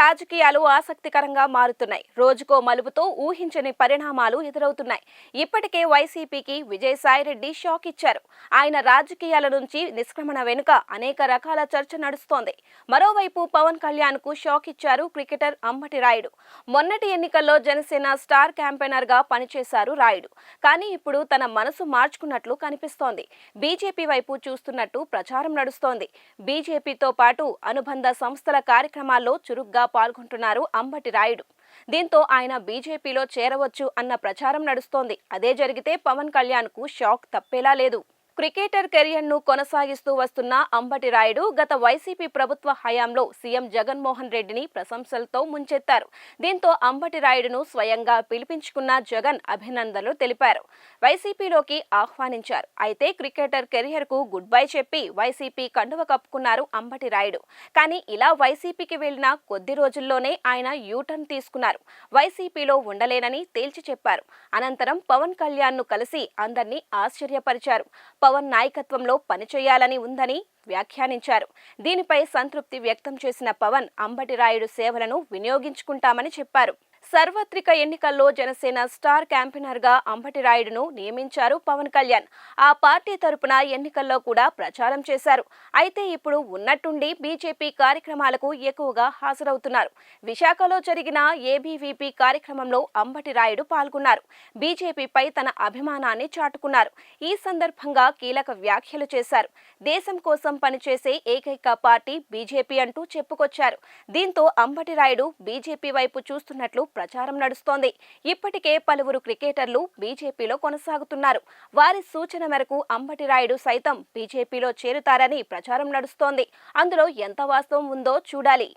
రాజకీయాలు ఆసక్తికరంగా మారుతున్నాయి. రోజుకో మలుపుతో ఊహించని పరిణామాలు ఎదురవుతున్నాయి. ఇప్పటికే వైసీపీకి విజయసాయిరెడ్డి షాక్ ఇచ్చారు. ఆయన రాజకీయాల నుంచి నిష్క్రమణ వెనుక అనేక రకాల చర్చ నడుస్తోంది. మరోవైపు పవన్ కళ్యాణ్కు షాక్ ఇచ్చారు క్రికెటర్ అంబటి రాయుడు. మొన్నటి ఎన్నికల్లో జనసేన స్టార్ క్యాంపెయినర్గా పనిచేశారు రాయుడు. కానీ ఇప్పుడు తన మనసు మార్చుకున్నట్లు కనిపిస్తోంది. బీజేపీ వైపు చూస్తున్నట్టు ప్రచారం నడుస్తోంది. బీజేపీతో పాటు అనుబంధ సంస్థల కార్యక్రమాల్లో చురుగ్గా పాల్గొంటున్నారు అంబటి రాయుడు. దీంతో ఆయన బీజేపీలో చేరవచ్చు అన్న ప్రచారం నడుస్తోంది. అదే జరిగితే పవన్ కళ్యాణ్కు షాక్ తప్పేలా లేదు. క్రికెటర్ కెరియర్ను కొనసాగిస్తూ వస్తున్న అంబటి రాయుడు గత వైసీపీ ప్రభుత్వ హయాంలో సీఎం జగన్మోహన్ రెడ్డిని ప్రశంసలతో ముంచెత్తారు. దీంతో అంబటి రాయుడును స్వయంగా పిలిపించుకున్న జగన్ అభినందనలు తెలిపారు. వైసీపీలోకి ఆహ్వానించారు. అయితే క్రికెటర్ కెరియర్కు గుడ్ బై చెప్పి వైసీపీ కండువ కప్పుకున్నారు అంబటి రాయుడు. కానీ ఇలా వైసీపీకి వెళ్ళిన కొద్ది రోజుల్లోనే ఆయన యూటర్న్ తీసుకున్నారు. వైసీపీలో ఉండలేనని తేల్చి చెప్పారు. అనంతరం పవన్ కళ్యాణ్ను కలిసి అందర్నీ ఆశ్చర్యపరిచారు. పవన్ నాయకత్వంలో పనిచేయాలని ఉందని వ్యాఖ్యానించారు. దీనిపై సంతృప్తి వ్యక్తం చేసిన పవన్ అంబటి రాయుడు సేవలను వినియోగించుకుంటామని చెప్పారు. సార్వత్రిక ఎన్నికల్లో జనసేన స్టార్ క్యాంపెయినర్గా అంబటి రాయుడును నియమించారు పవన్ కళ్యాణ్. ఆ పార్టీ తరపున ఎన్నికల్లో కూడా ప్రచారం చేశారు. అయితే ఇప్పుడు ఉన్నట్టుండి బీజేపీ కార్యక్రమాలకు ఎక్కువగా హాజరవుతున్నారు. విశాఖలో జరిగిన ఏబీవీపీ కార్యక్రమంలో అంబటి రాయుడు పాల్గొన్నారు. బీజేపీపై తన అభిమానాన్ని చాటుకున్నారు. ఈ సందర్భంగా కీలక వ్యాఖ్యలు చేశారు. దేశం కోసం పనిచేసే ఏకైక పార్టీ బీజేపీ అంటూ చెప్పుకొచ్చారు. దీంతో అంబటి రాయుడు బీజేపీ వైపు చూస్తున్నట్లు ప్రచారం నడుస్తోంది. ఇప్పటికే పలువురు క్రికెటర్లు బీజేపీలో కొనసాగుతున్నారు. వారి సూచన మేరకు అంబటి రాయుడు సైతం బీజేపీలో చేరుతారని ప్రచారం నడుస్తోంది. అందులో ఎంత వాస్తవం ఉందో చూడాలి.